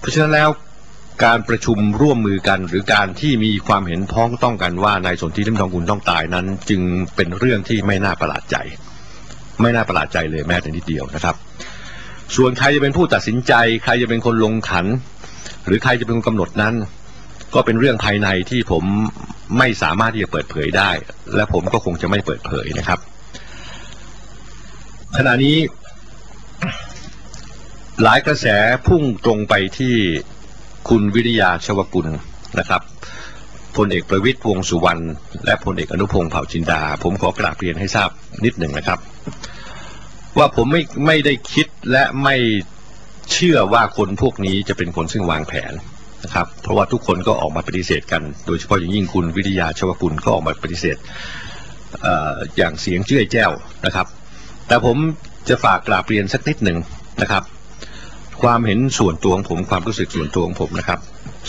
เพราะฉะนั้นแล้วการประชุมร่วมมือกันหรือการที่มีความเห็นพ้องต้องกันว่านายสนธิลิมทองกุลต้องตายนั้น จึงเป็นเรื่องที่ไม่น่าประหลาดใจ ไม่น่าประหลาดใจเลยแม้แต่นิดเดียวนะครับ ส่วนใครจะเป็นผู้ตัดสินใจ ใครจะเป็นคนลงขัน หรือใครจะเป็นคนกำหนดนั้น ก็เป็นเรื่องภายในที่ผมไม่สามารถที่จะเปิดเผยได้ และผมก็คงจะไม่เปิดเผยนะครับ ขณะนี้ หลายกระแสพุ่งตรงไปที่คุณวิริยาชวกุลนะครับพลเอกประวิตยวงสุวรรณและพลเอกอนุพงศ์เผ่าจินดา ผมขอกราบเรียนให้ทราบนิดหนึ่งนะครับ ว่าผมไม่ไม่ได้คิดและไม่เชื่อว่าคนพวกนี้จะเป็นคนซึ่งวางแผนนะครับ เพราะว่าทุกคนก็ออกมาปฏิเสธกัน โดยเฉพาะอย่างยิ่งคุณวิริยาชวกุลก็ออกมาปฏิเสธเอ่ออย่างเสียงเชื่อแจ้วนะครับ แต่ผมจะฝากกราบเรียนสักนิดหนึ่งนะครับ ความเห็นส่วนตัวของผมความรู้สึกส่วนตัวของผมนะครับ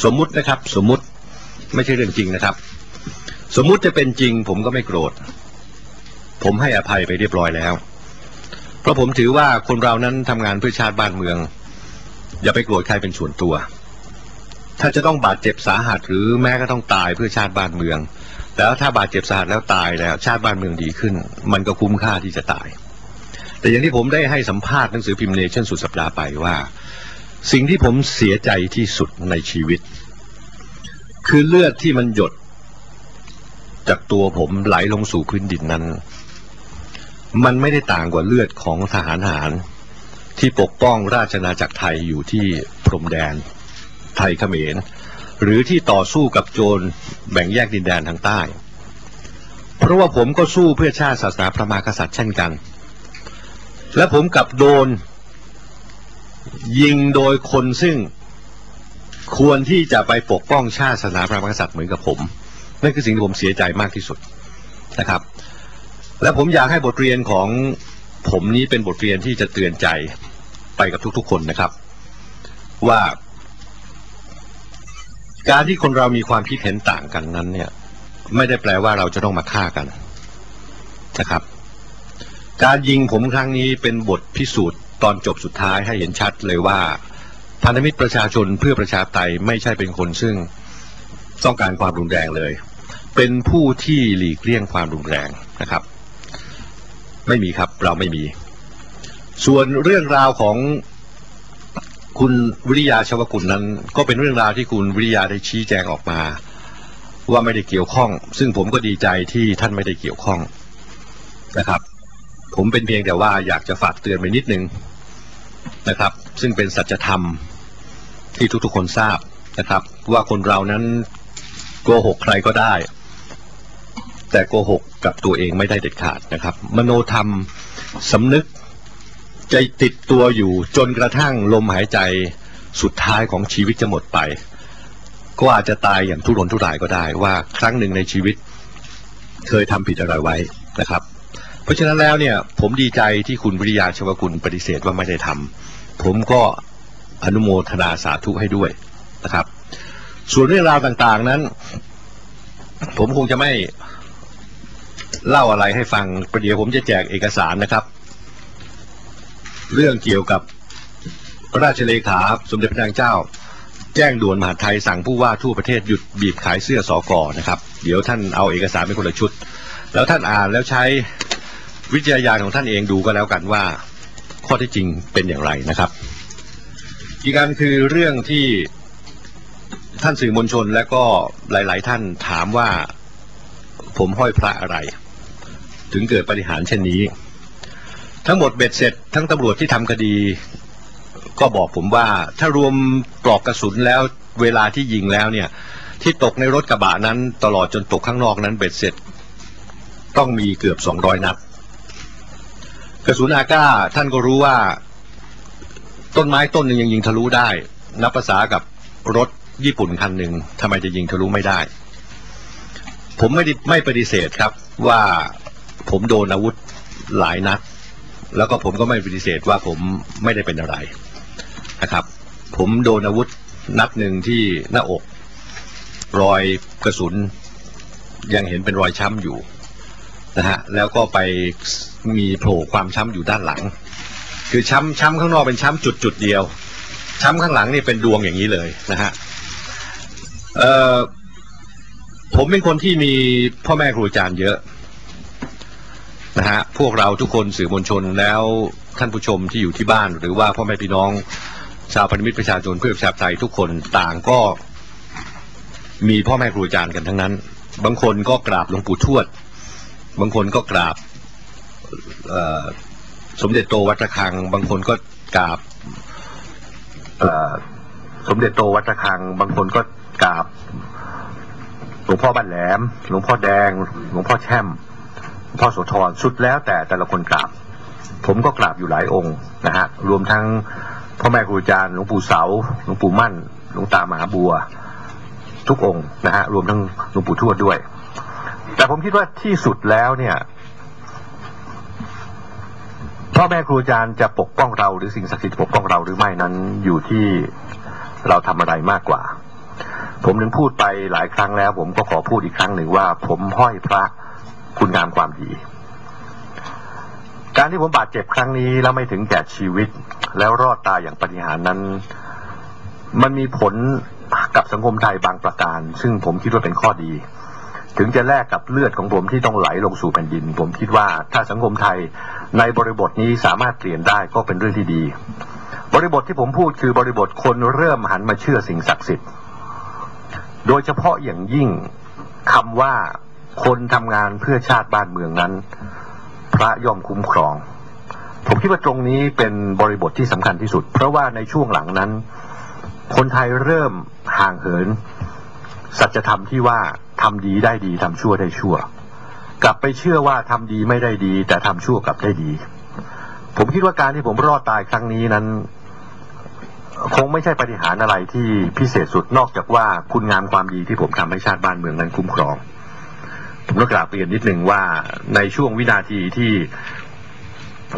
สมมุตินะครับ สมมุติไม่ใช่เรื่องจริงนะครับ สมมุติจะเป็นจริง ผมก็ไม่โกรธ ผมให้อภัยไปเรียบร้อยแล้ว เพราะผมถือว่าคนเรานั้นทำงานเพื่อชาติบ้านเมือง อย่าไปโกรธใครเป็นส่วนตัว ถ้าจะต้องบาดเจ็บสาหัสหรือแม้ก็ต้องตายเพื่อชาติบ้านเมือง แล้วถ้าบาดเจ็บสาหัสแล้วตายแล้ว ชาติบ้านเมืองดีขึ้น มันก็คุ้มค่าที่จะตายแต่อย่างที่ผมได้ให้สัมภาษณ์หนังสือพิมพ์เนชั่นสุดสัปดาห์ไปว่า สิ่งที่ผมเสียใจที่สุดในชีวิต คือเลือดที่มันหยด จากตัวผมไหลลงสู่พื้นดินนั้น มันไม่ได้ต่างกว่าเลือดของทหารหาร ที่ปกป้องราชอาณาจักรไทยอยู่ที่พรมแดน ไทยเขมร หรือที่ต่อสู้กับโจรแบ่งแยกดินแดนทางใต้ เพราะว่าผมก็สู้เพื่อชาติศาสนาพระมหากษัตริย์เช่นกัน และผมกลับโดน ยิงโดยคนซึ่งควรที่จะไปปกป้องชาติศาสนาพระมหากษัตริย์เหมือนกับผม นั่นคือสิ่งที่ผมเสียใจมากที่สุดนะครับ และผมอยากให้บทเรียนของผมนี้เป็นบทเรียนที่จะเตือนใจไปกับทุกๆคนนะครับ ว่า การที่คนเรามีความคิดเห็นต่างกันนั้นเนี่ย ไม่ได้แปลว่าเราจะต้องมาฆ่ากันนะครับ การยิงผมครั้งนี้เป็นบทพิสูจน์ ตอนจบสุดท้ายให้เห็นชัดเลยว่าพันธมิตรประชาชนเพื่อประชาไตยไม่ใช่เป็นคนซึ่งต้องการความรุนแรงเลย เป็นผู้ที่หลีกเลี่ยงความรุนแรงนะครับ ไม่มีครับเราไม่มี ส่วนเรื่องราวของคุณวิริยาชวกุลนั้น ก็เป็นเรื่องราวที่คุณวิริยาได้ชี้แจงออกมา ว่าไม่ได้เกี่ยวข้อง ซึ่งผมก็ดีใจที่ท่านไม่ได้เกี่ยวข้องนะครับ ผมเป็นเพียงแต่ว่าอยากจะฝากเตือนไปนิดนึง นะครับ ซึ่งเป็นสัจธรรมที่ทุกๆคนทราบนะครับ ว่าคนเรานั้นโกหกใครก็ได้ แต่โกหกกับตัวเองไม่ได้เด็ดขาดนะครับ มโนธรรมสำนึกใจติดตัวอยู่จนกระทั่งลมหายใจสุดท้ายของชีวิตจะหมดไป ก็อาจจะตายอย่างทุรนทุรายก็ได้ว่าครั้งหนึ่งในชีวิตเคยทำผิดอะไรไว้นะครับ ราะฉะนั้นแล้วเนี่ยผมดีใจที่คุณวิริยาชวกุลปฏิเสธว่าไม่ได้ทำผมก็อนุโมทนาสาธุให้ด้วยนะครับ ส่วนเรื่องราวต่างๆนั้น ผมคงจะไม่เล่าอะไรให้ฟังประเดี๋ยวผมจะแจกเอกสารนะครับ เรื่องเกี่ยวกับราชเลขาสมเด็จพระนางเจ้า แจ้งด่วนมหาไทยสั่งผู้ว่าทั่วประเทศหยุดบีบขายเสื้อสอกอนะครับ เดี๋ยวท่านเอาเอกสารเป็นคนละชุด แล้วท่านอ่านแล้วใช้ วิจารณญาของท่านเองดูก็แล้วกันว่าข้อที่จริงเป็นอย่างไรนะครับ อีกการคือเรื่องที่ท่านสื่อมวลชนและก็หลาย ๆ ท่านถามว่าผมห้อยพระอะไร ถึงเกิดปฏิหารเช่นนี้ ทั้งหมดเบ็ดเสร็จ ทั้งตำรวจที่ทำคดี ก็บอกผมว่าถ้ารวมปลอกกระสุนแล้วเวลาที่ยิงแล้วเนี่ย ที่ตกในรถกระบะนั้นตลอดจนตกข้างนอกนั้นเบ็ดเสร็จ ต้องมีเกือบสองร้อยนัด กระสุนอาก้าท่านก็รู้ว่า ต้นไม้ต้นหนึ่งยังยิงทะลุได้ นับภาษากับรถญี่ปุ่นคันหนึ่งทำไมจะยิงทะลุไม่ได้ ผมไม่ได้ไม่ปฏิเสธครับว่าผมโดนอาวุธหลายนัดแล้วก็ผมก็ไม่ปฏิเสธว่าผมไม่ได้เป็นอะไรนะครับ ผมโดนอาวุธนัดหนึ่งที่หน้าอก รอยกระสุนยังเห็นเป็นรอยช้ำอยู่ นะฮะแล้วก็ไปมีโผล่ความช้ำอยู่ด้านหลัง คือช้ำช้ำข้างนอกเป็นช้ำจุดจุดเดียว ช้ำข้างหลังนี่เป็นดวงอย่างนี้เลยนะฮะเอ่อผมเป็นคนที่มีพ่อแม่ครูอาจารย์เยอะนะฮะพวกเราทุกคนสื่อมวลชนแล้วท่านผู้ชมที่อยู่ที่บ้าน หรือว่าพ่อแม่พี่น้องชาวพันธมิตรประชาชนเพื่อประชาธิปไตยทุกคนต่างก็มีพ่อแม่ครูอาจารย์กันทั้งนั้น บางคนก็กราบหลวงปู่ทวด บางคนก็กราบสมเด็จโตวัดระฆัง บางคนก็กราบสมเด็จโตวัดระฆัง บางคนก็กราบหลวงพ่อบ้านแหลม หลวงพ่อแดง หลวงพ่อแช่มหลวงพ่อโสธรสุดแล้วแต่แต่ละคนกราบ ผมก็กราบอยู่หลายองค์นะฮะรวมทั้งพ่อแม่ครูอาจารย์หลวงปู่เสาหลวงปู่มั่นหลวงตามหาบัว ทุกองค์นะฮะรวมทั้งหลวงปู่ทวดด้วย แต่ผมคิดว่าที่สุดแล้วเนี่ยพ่อแม่ครูอาจารย์จะปกป้องเราหรือสิ่งศักดิ์สิทธิ์ปกป้องเราหรือไม่นั้นอยู่ที่เราทำอะไรมากกว่า ผมถึงพูดไปหลายครั้งแล้ว ผมก็ขอพูดอีกครั้งหนึ่งว่า ผมห้อยพระคุณงามความดี การที่ผมบาดเจ็บครั้งนี้แล้วไม่ถึงแก่ชีวิต แล้วรอดตายอย่างปาฏิหารนั้น มันมีผลกับสังคมไทยบางประการ ซึ่งผมคิดว่าเป็นข้อดี ถึงจะแลกกับเลือดของผมที่ต้องไหลลงสู่แผ่นดิน ผมคิดว่าถ้าสังคมไทยในบริบทนี้สามารถเปลี่ยนได้ก็เป็นเรื่องที่ดี บริบทที่ผมพูดคือบริบทคนเริ่มหันมาเชื่อสิ่งศักดิ์สิทธิ์ โดยเฉพาะอย่างยิ่งคำว่าคนทำงานเพื่อชาติบ้านเมืองนั้น พระย่อมคุ้มครอง ผมคิดว่าตรงนี้เป็นบริบทที่สำคัญที่สุด เพราะว่าในช่วงหลังนั้น คนไทยเริ่มห่างเหิน สัจธรรมที่ว่า ทำดีได้ดีทำชั่วได้ชั่ว กลับไปเชื่อว่าทำดีไม่ได้ดี แต่ทำชั่วกลับได้ดี ผมคิดว่าการที่ผมรอดตายครั้งนี้นั้น คงไม่ใช่ปฏิหารย์อะไรที่พิเศษสุดนอกจากว่าคุณงามความดีที่ผมทำให้ชาติบ้านเมืองนั้นคุ้มครอง ผมต้องกราบเรียนนิดหนึ่งว่าในช่วงวินาทีที่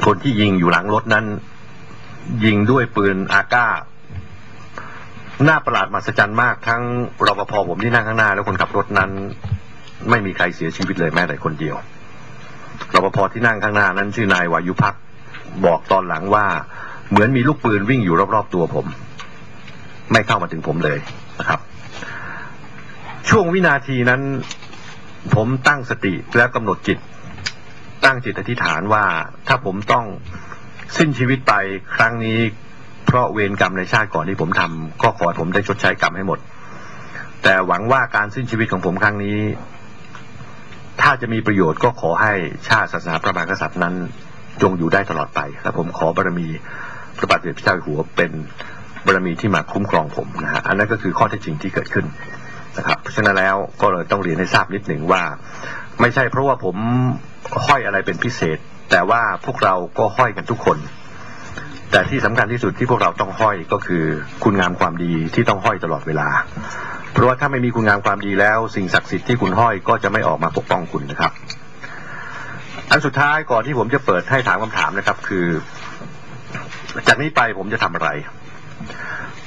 คนที่ยิงอยู่หลังรถนั้น ยิงด้วยปืนอาก้า น้าประหลาดมหัศจรรย์มาก ทั้งรปภผมที่นั่งข้างหน้า และคนขับรถนั้น ไม่มีใครเสียชีวิตเลยแม้แต่คนเดียวรปภที่นั่งข้างหน้านั้นชื่อนายวายุพักบอกตอนหลังว่าเหมือนมีลูกปืนวิ่งอยู่รอบๆตัวผม ไม่เข้ามาถึงผมเลยนะครับ ช่วงวินาทีนั้น ผมตั้งสติและกำหนดจิต ตั้งจิตอธิษฐานว่าถ้าผมต้องสิ้นชีวิตไปครั้งนี้ ราะเวรกรรมในชาติก่อนที่ผมทำก็ขอผมได้ชดใช้กรรมให้หมด แต่หวังว่าการสิ้นชีวิตของผมครั้งนี้ ถ้าจะมีประโยชน์ก็ขอให้ชาติศาสนาพระมหากษัตริย์นั้นจงอยู่ได้ตลอดไปและผมขอบารมีพระบาทสมเด็จพระเจ้าอยู่หัวเป็นบารมีที่มาคุ้มครองผมนะฮะอันนั้นก็คือข้อเท็จจริงที่เกิดขึ้นนะครับเพราะฉะนั้นแล้วก็เลยต้องเรียนให้ทราบนิดหนึ่งว่า ไม่ใช่เพราะว่าผมห้อยอะไรเป็นพิเศษ แต่ว่าพวกเราก็ห้อยกันทุกคน แต่ที่สำคัญที่สุดที่พวกเราต้องห้อยก็คือคุณงามความดีที่ต้องห้อยตลอดเวลา เพราะว่าถ้าไม่มีคุณงามความดีแล้ว สิ่งศักดิ์สิทธิ์ที่คุณห้อยก็จะไม่ออกมาปกป้องคุณนะครับ อันสุดท้ายก่อนที่ผมจะเปิดให้ถามคำถามนะครับ คือ จากนี้ไปผมจะทำอะไร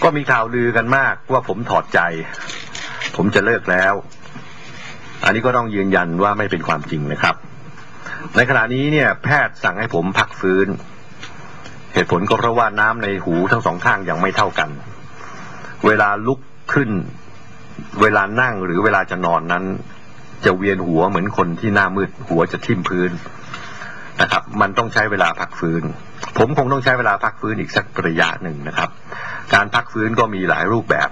ก็มีข่าวลือกันมากว่าผมถอดใจ ผมจะเลิกแล้ว อันนี้ก็ต้องยืนยันว่าไม่เป็นความจริงนะครับ ในขณะนี้เนี่ย แพทย์สั่งให้ผมพักฟื้น เหตุผลก็เพราะว่าน้ำในหูทั้งสองข้างยังไม่เท่ากัน เวลาลุกขึ้น เวลานั่งหรือเวลาจะนอนนั้น จะเวียนหัวเหมือนคนที่หน้ามืดหัวจะทิ่มพื้นนะครับ มันต้องใช้เวลาพักฟื้น ผมคงต้องใช้เวลาพักฟื้นอีกสักระยะหนึ่งนะครับ การพักฟื้นก็มีหลายรูปแบบ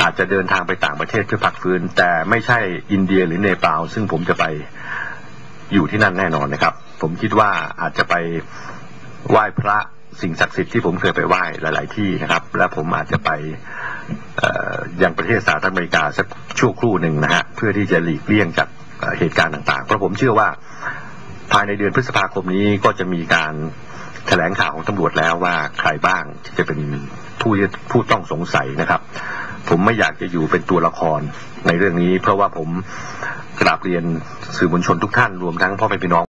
อาจจะเดินทางไปต่างประเทศเพื่อพักฟื้น แต่ไม่ใช่อินเดียหรือเนปาลซึ่งผมจะไปอยู่ที่นั่นแน่นอนนะครับ ผมคิดว่าอาจจะไป ไหว้พระสิ่งศักดิ์สิทธิ์ที่ผมเคยไปไหว้หลาย ๆ ที่นะครับ และผมอาจจะไปเอ่อยังประเทศสหรัฐอเมริกาสักชั่วครู่หนึ่งนะฮะเพื่อที่จะหลีกเลี่ยงจากเอ่อเหตุการณ์ต่าง ๆ เพราะผมเชื่อว่าภายในเดือนพฤษภาคมนี้ก็จะมีการแถลงข่าวของตำรวจแล้วว่าใครบ้างที่จะเป็นผู้ผู้ต้องสงสัยนะครับ ผมไม่อยากจะอยู่เป็นตัวละครในเรื่องนี้ เพราะว่าผมกราบเรียนสื่อมวลชนทุกท่านรวมทั้งพ่อแม่พี่น้อง